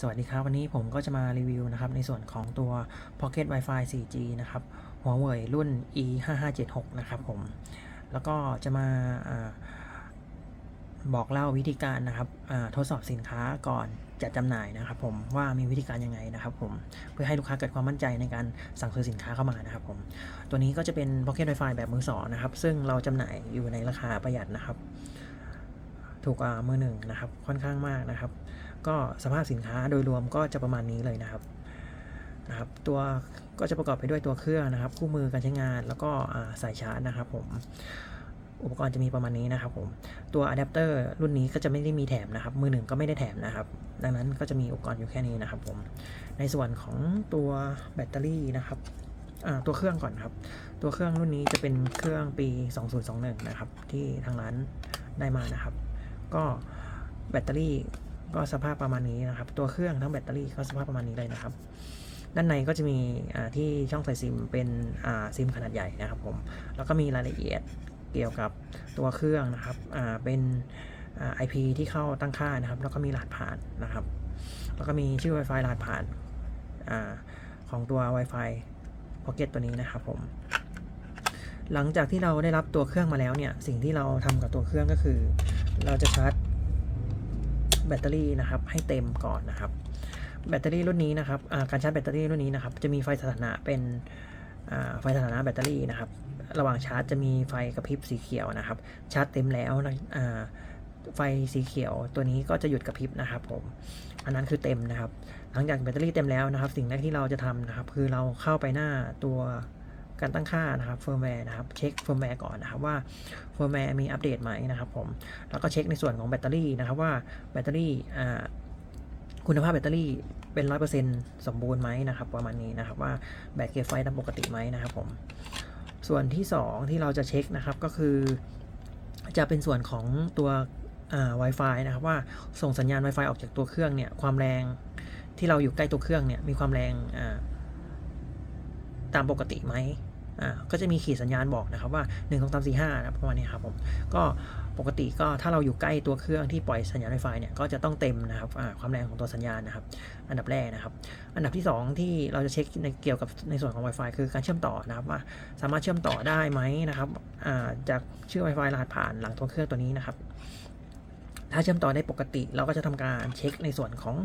สวัสดีครับ วันนี้ผมก็จะมารีวิวนะครับในส่วนของตัว Pocket Wi-Fi 4G นะครับหัวเว่ยรุ่น E 5 5 7 6นะครับผม แล้วก็จะมาอาบอกเล่าวิธีการนะครับทดสอบสินค้าก่อนจัดจำหน่ายนะครับผมว่ามีวิธีการยังไงนะครับผมเพื่อให้ลูกค้าเกิดความมั่นใจในการสั่งซื้อสินค้าเข้ามานะครับผมตัวนี้ก็จะเป็น Pocket Wi-Fi แบบมือสองนะครับ ซึ่งเราจำหน่ายอยู่ในราคาประหยัดนะครับ ถูกกว่ามือหนึ่งนะครับค่อนข้างมากนะครับ ก็สภาพสินค้าโดยรวมก็จะประมาณนี้เลยนะครับนะครับ ตัวก็จะประกอบไปด้วยตัวเครื่องนะครับ คู่มือการใช้งานแล้วก็สายชาร์จนะครับผมอุปกรณ์จะมีประมาณนี้นะครับผมตัวอะแดปเตอร์รุ่นนี้ก็จะไม่ได้มีแถมนะครับ มือหนึ่งก็ไม่ได้แถมนะครับ ดังนั้นก็จะมีอุปกรณ์อยู่แค่นี้นะครับผมในส่วนของตัวแบตเตอรี่นะครับตัวเครื่องก่อนครับ ตัวเครื่องรุ่นนี้จะเป็นเครื่องปี 2021 นะครับ ที่ทางร้านได้มานะครับ ก็แบตเตอรี่ ก็สภาพประมาณนี้นะครับ ตัวเครื่องทั้งแบตเตอรี่ก็สภาพประมาณนี้เลยนะครับ ด้านในก็จะมีที่ช่องใส่ซิมเป็นซิมขนาดใหญ่นะครับผม แล้วก็มีรายละเอียดเกี่ยวกับตัวเครื่องนะครับเป็น IP ที่เข้าตั้งค่านะครับ แล้วก็มีรหัสผ่านนะครับ แล้วก็มีชื่อ Wi-Fi รหัสผ่านอาของตัว Wi-Fi Pocket ตัวนี้นะครับผมหลังจากที่เราได้รับตัวเครื่องมาแล้วเนี่ย สิ่งที่เราทำกับตัวเครื่องก็คือ เราจะชาร์จ แบตเตอรี่นะครับให้เต็มก่อนนะครับ แบตเตอรี่รุ่นนี้นะครับการชาร์จแบตเตอรี่รุ่นนี้นะครับจะมีไฟสถานะเป็นไฟสถานะแบตเตอรี่นะครับ ระหว่างชาร์จจะมีไฟกระพริบสีเขียวนะครับ ชาร์จเต็มแล้วนะไฟสีเขียวตัวนี้ก็จะหยุดกระพริบนะครับผม อันนั้นคือเต็มนะครับ หลังจากแบตเตอรี่เต็มแล้วนะครับ สิ่งแรกที่เราจะทำนะครับ คือเราเข้าไปหน้าตัว การตั้งค่านะครับเฟิร์มแวร์นะครับเช็คเฟิร์มแวร์ก่อนนะครับว่าเฟิร์มแวร์มีอัปเดตไหมนะครับผมแล้วก็เช็คในส่วนของแบตเตอรี่นะครับว่าแบตเตอรี่คุณภาพแบตเตอรี่เป็นร้อยเปอร์เซ็นต์สมบูรณ์ไหมนะครับประมาณนี้นะครับว่าแบตเก็บไฟตามปกติไหมนะครับผมส่วนที่ 2 ที่เราจะเช็คนะครับก็คือ จะเป็นส่วนของตัวอ่า Wi-Fi นะครับว่าส่งสัญญาณ Wi-Fi ออกจากตัวเครื่องเนี่ยความแรงที่เราอยู่ใกล้ตัวเครื่องเนี่ยมีความแรงตามปกติไหม อ่าก็จะมีขีดสัญญาณบอกนะครับว่า 1 2 3 4 5นะประมาณนี้ครับผมก็ปกติก็ถ้าเราอยู่ใกล้ตัวเครื่องที่ปล่อยสัญญาณ Wi-Fi เนี่ยก็จะต้องเต็มนะครับความแรงของตัวสัญญาณนะครับ อันดับแรกนะครับ อันดับที่ 2 ที่เราจะเช็คในเกี่ยวกับในส่วนของ Wi-Fi คือการเชื่อมต่อนะครับว่าสามารถเชื่อมต่อได้ไหมนะครับจากชื่อ Wi-Fi รหัสผ่านหลังตัวเครื่องตัวนี้นะครับ ถ้าเชื่อมต่อได้ปกติ เราก็จะทำการเช็คในส่วนของ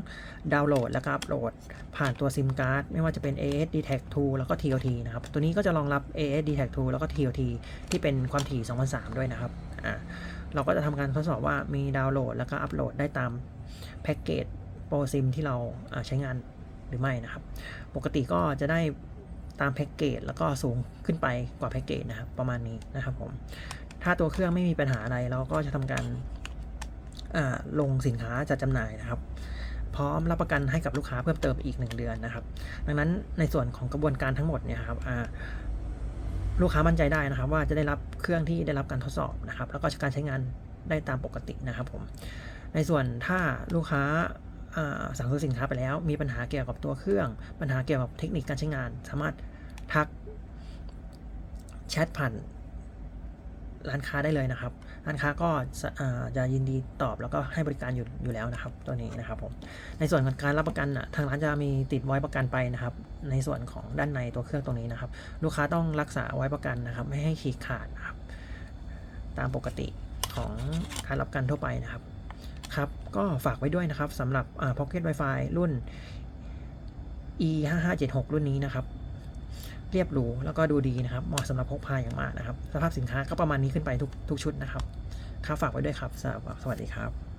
ดาวน์โหลดแล้วก็อัปโหลด ผ่านตัวซิมการ์ดไม่ว่าจะเป็น AS d t a c 2แล้วก็ TOT นะครับ ตัวนี้ก็จะรองรับ AS d t a c 2แล้วก็ TOT ที่เป็นความถี่2003ด้วยนะครับอ่าเราก็จะทำการทดสอบว่ามีดาวน์โหลดแล้วก็อัปโหลดได้ตามแพ็กเกจโปรซิมที่เราใช้งานหรือไม่นะครับ ปกติก็จะได้ตามแพ็กเกจแล้วก็สูงขึ้นไปกว่าแพ็กเกจนะครับ ประมาณนี้นะครับผม ถ้าตัวเครื่องไม่มีปัญหาอะไรเราก็จะทำการ ลงสินค้าจัดจำหน่ายนะครับ พร้อมรับประกันให้กับลูกค้าเพิ่มเติมอีก 1 เดือนนะครับ ดังนั้นในส่วนของกระบวนการทั้งหมดเนี่ยครับลูกค้ามั่นใจได้นะครับ ว่าจะได้รับเครื่องที่ได้รับการทดสอบนะครับ แล้วก็การใช้งานได้ตามปกตินะครับผมในส่วนถ้าลูกค้าสั่งซื้อสินค้าไปแล้ว มีปัญหาเกี่ยวกับตัวเครื่อง ปัญหาเกี่ยวกับเทคนิคการใช้งาน สามารถทักแชทผ่านร้านค้าได้เลยนะครับ ร้านค้าก็จะยินดีตอบแล้วก็ให้บริการอยู่อยู่แล้วนะครับ ตัวนี้นะครับผมในส่วนของการรับประกันอะทางร้านจะมีติดไว้ประกันไปนะครับ ในส่วนของด้านในตัวเครื่องตรงนี้นะครับ ลูกค้าต้องรักษาไว้ประกันนะครับ ไม่ให้ฉีกขาดนะครับ ตามปกติของการรับประกันทั่วไปนะครับครับ ก็ฝากไว้ด้วยนะครับสำหรับอ่า Pocket Wi-Fi รุ่น e 5 5 7 6รุ่นนี้นะครับ เรียบหรูแล้วก็ดูดีนะครับ เหมาะสำหรับพกพาอย่างมากนะครับ สภาพสินค้าก็ประมาณนี้ขึ้นไปทุกทุกชุดนะครับค้าฝากไว้ด้วยครับสวัสดีครับ